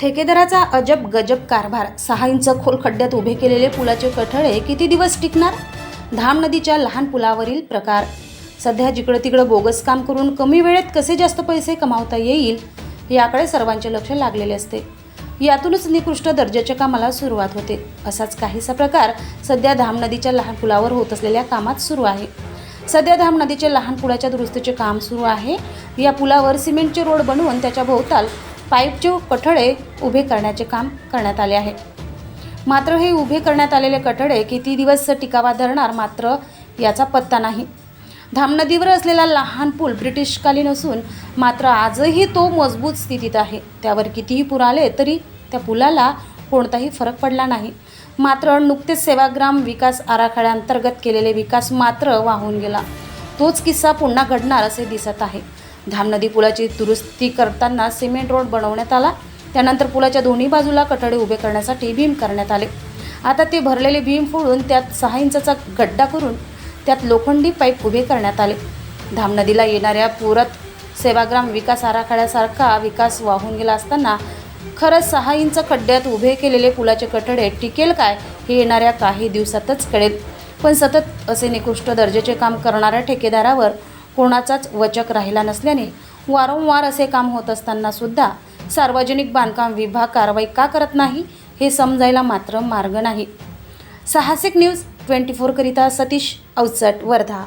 ठेकेदाराचा अजब गजब कारभार सहा इंच खोल खड्ड्यात उभे केलेले पुलाचे कठडे किती दिवस टिकणार? धाम नदीच्या लहान पुलावरील प्रकार. सध्या जिकडं तिकडं बोगस काम करून कमी वेळेत कसे जास्त पैसे कमावता येईल याकडे सर्वांचे लक्ष लागलेले असते. यातूनच निकृष्ट दर्जाच्या कामाला सुरुवात होते. असाच काहीसा प्रकार सध्या धाम नदीच्या लहान पुलावर होत असलेल्या कामात सुरू आहे. सध्या धाम नदीच्या लहान पुलाच्या दुरुस्तीचे काम सुरू आहे. या पुलावर सिमेंटचे रोड बनवून त्याच्या भोवताल पाईपचे कठडे उभे करण्याचे काम करण्यात आले आहे. मात्र हे उभे करण्यात आलेले कठडे किती दिवस टिकावा धरणार मात्र याचा पत्ता नाही. धाम नदीवर असलेला लहान पूल ब्रिटिशकालीन असून मात्र आजही तो मजबूत स्थितीत आहे. त्यावर कितीही पूर आले तरी त्या पुलाला कोणताही फरक पडला नाही. मात्र नुकतेच सेवाग्राम विकास आराखड्याअंतर्गत केलेले विकास मात्र वाहून गेला. तोच किस्सा पुन्हा घडणार असे दिसत आहे. धाम नदी पुलाची दुरुस्ती करताना सिमेंट रोड बनवण्यात आला. त्यानंतर पुलाच्या दोन्ही बाजूला कठडे उभे करण्यासाठी भीम करण्यात आले. आता ते भरलेले भीम फोडून त्यात सहा इंचाचा गड्डा करून त्यात लोखंडी पाईप उभे करण्यात आले. धाम नदीला येणाऱ्या पुरात सेवाग्राम विकास आराखड्यासारखा विकास वाहून गेला असताना खरंच सहा इंच खड्ड्यात उभे केलेले पुलाचे कठडे टिकेल काय हे येणाऱ्या काही दिवसातच कळेल. पण सतत असे निकृष्ट दर्जाचे काम करणाऱ्या ठेकेदारावर कोणाचाच वचक राहिला नसल्याने वारंवार असे काम होत असताना सुद्धा सार्वजनिक बांधकाम विभाग कारवाई का करत नाही हे समजायला मात्र मार्ग नाही. साहसिक न्यूज ट्वेंटी फोरकरिता सतीश अवचट वर्धा.